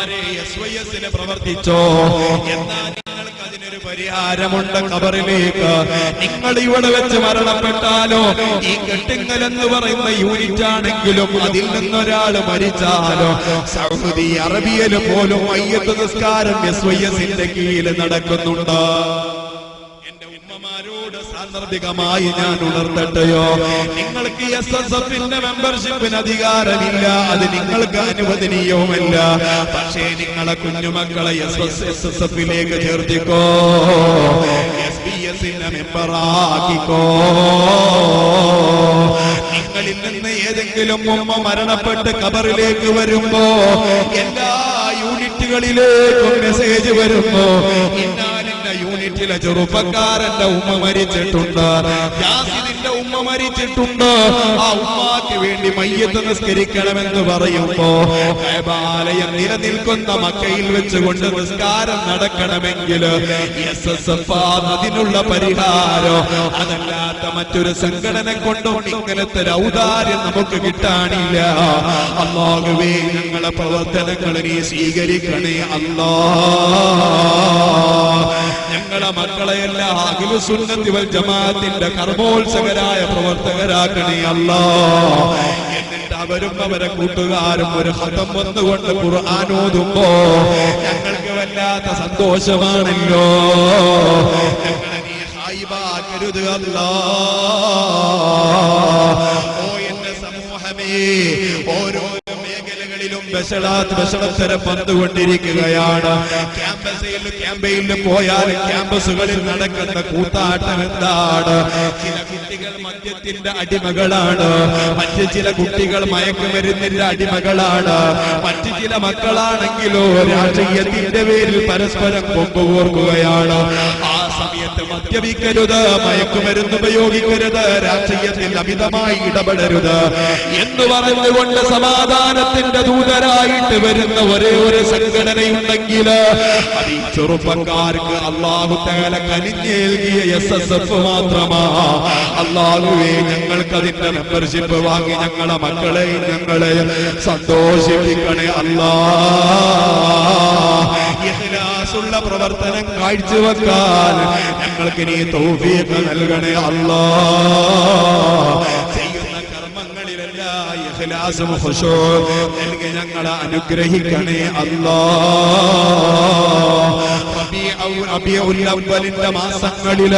ഉമ്മമാരെ പ്രവർത്തിച്ചോ. പരിഹാരമുണ്ട് കബറിലേക്ക്. നിങ്ങൾ ഇവിടെ വെച്ച് മരണപ്പെട്ടാലോ ഈ കെട്ടിങ്ങൽ എന്ന് പറയുന്ന യൂണിറ്റ് ആണെങ്കിലും അതിൽ നിന്നൊരാൾ മരിച്ചാലോ. സൗദി അറബിയയിൽ പോലും മയ്യത്ത് നിസ്കാരം എസ് വൈ എസിന്റെ കീഴിൽ നടക്കുന്നുണ്ട്. ഉമ്മമാരോട് സാന്ദർഭികമായി ഞാൻ ഉണർത്തട്ടെയോ? നിങ്ങൾക്ക് എസ് എസ് എഫിന്റെ മെമ്പർഷിപ്പിന് അധികാരമില്ല. അത് നിങ്ങൾക്ക് അനുവദനീയവുമല്ല പക്ഷേ നിങ്ങളെ കുഞ്ഞുമക്കളെ എസ് എസ് എസ് എസ് എഫിലേക്ക് ചേർത്തിക്കോ? എസ് ബി എസിന്റെ മെമ്പറാക്കിക്കോ നിങ്ങളിൽ നിന്ന് ഏതെങ്കിലും ഉമ്മ മരണപ്പെട്ട് കബറിലേക്ക് വരുമ്പോ എല്ലാ യൂണിറ്റുകളിലേക്കും മെസ്സേജ് വരുമ്പോ ഇന്നാലിന്റെ യൂണിറ്റിലെ ചെറുപ്പക്കാരന്റെ ഉമ്മ മരിച്ചിട്ടുണ്ട് ഉമ്മ മരിച്ചിട്ടുണ്ട്? ആ ഉമ്മാക്ക് വേണ്ടി മയ്യത്ത് നിസ്കരിക്കണമെന്ന് പറയുമ്പോ കൈബാലയം നിലനിൽക്കുന്ന മക്കയിൽ വെച്ചുകൊണ്ട് നിസ്കാരം നടക്കണമെങ്കിൽ എസ് എസ് എഫ് അതിനുള്ള പരിഹാരം? അതല്ലാത്ത മറ്റൊരു സംഘടന കൊണ്ടും ഇങ്ങനത്തെ ഔദാര്യം നമുക്ക് കിട്ടാനില്ല. അള്ളാഹുവേ ഞങ്ങളെ പ്രവർത്തനങ്ങൾ നീ സ്വീകരിക്കണേ അല്ലാ. ഞങ്ങളെ മക്കളെല്ലാം അഖിലു സുന്നത്തി വൽ ജമാഅത്തിന്റെ കർമ്മോത്സകരായ പ്രവർത്തകരാക്കണേ അല്ല. എന്നിട്ട് അവരും അവരെ കൂട്ടുകാരും ഒരു ഹതം വന്നുകൊണ്ട് ഖുർആൻ ഓതുമ്പോ ഞങ്ങൾക്ക് വല്ലാത്ത സന്തോഷമാണല്ലോ. ഞങ്ങളെ നീ ഹായിബാക്കരുത് അല്ലാ. മേഖലകളിലും ബഷളാത്ത് ബഷളത്തര പന്തുകൊണ്ടിരിക്കുകയാണ്. ക്യാമ്പസിൽ ക്യാമ്പയിൽ പോയാൽ ക്യാമ്പസുകളിൽ നടക്കുന്ന കൂത്താട്ടം എന്താണ്? ചില കുട്ടികൾ മദ്യത്തിന്റെ അടിമകളാണ്. മറ്റു ചില കുട്ടികൾ മയക്കുമരുന്നിന്റെ അടിമകളാണ്. മറ്റു ചില മക്കളാണെങ്കിലോ രാഷ്ട്രീയത്തിന്റെ പേരിൽ പരസ്പരം കൊമ്പുകോർക്കുകയാണ്. ആ സമയത്ത് മദ്യപിക്കരുത് മയക്കുമരുന്ന് ഉപയോഗിക്കരുത് രാഷ്ട്രീയത്തിൽ അമിതമായി ഇടപെടരുത്. എന്ന് പറഞ്ഞുകൊണ്ട് സമാധാനത്തിന്റെ ദൂതരായിട്ട് വരുന്ന ഒരേ ഒരു സംഘടനയുണ്ടെങ്കിൽ ചെറുപ്പക്കാർക്ക് അള്ളാഹു തേല കനിഞ്ഞേൽകിയ എസ് എസ് എഫ് മാത്രമാ. അള്ളാഹുവേ ഞങ്ങൾക്ക് അതിന്റെ മെമ്പർഷിപ്പ് വാങ്ങി ഞങ്ങളെ മക്കളെ ഞങ്ങളെ സന്തോഷിപ്പിക്കണേ അല്ലാ. ഇഖ്ലാസുള്ള പ്രവർത്തനം കാഴ്ചവെക്കാൻ ഞങ്ങൾക്ക് നീ തൗഫീഖ് നൽകണേ അല്ലാ. ഇഖ്ലാസും ഞങ്ങളെ അനുഗ്രഹിക്കണേ അല്ലാ. അബിയ റബീഉൽ അവ്വലിന്റെ മാസങ്ങളിൽ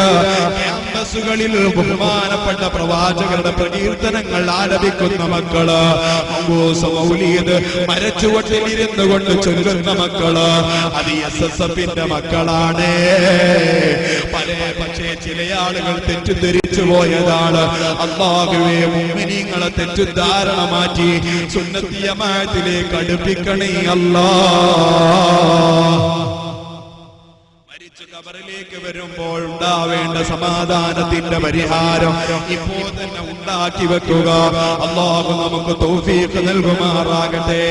ക്യാമ്പസുകളിൽ ബഹുമാനപ്പെട്ട പ്രവാചകരുടെ പ്രകീർത്തനങ്ങൾ ആലപിക്കുന്ന മക്കൾ. മൗലീദ് മരച്ചുവട്ടിൽ കൊണ്ട് ചൊല്ലുന്ന മക്കൾ. അത് എസ് എസ് എഫിന്റെ മക്കളാണ്. പല പക്ഷേ ചില ആളുകൾ തെറ്റിദ്ധരിച്ചു പോയതാണ്. അള്ളാഹുവേ മുമ്മിനിങ്ങളെ തെറ്റിദ്ധാരണ മാറ്റി സുന്നത്തിയമായത്തിലേക്ക് അടുപ്പിക്കണേ അല്ലാ. മരിച്ചു കബറിലേക്ക് വരുമ്പോൾ ഉണ്ടാവേണ്ട സമാധാനത്തിന്റെ പരിഹാരം ഇപ്പോ തന്നെ ഉണ്ടാക്കി വെക്കുക. അള്ളാഹു നമുക്ക് തൗഫീഖ് നൽകുമാറാകട്ടെ.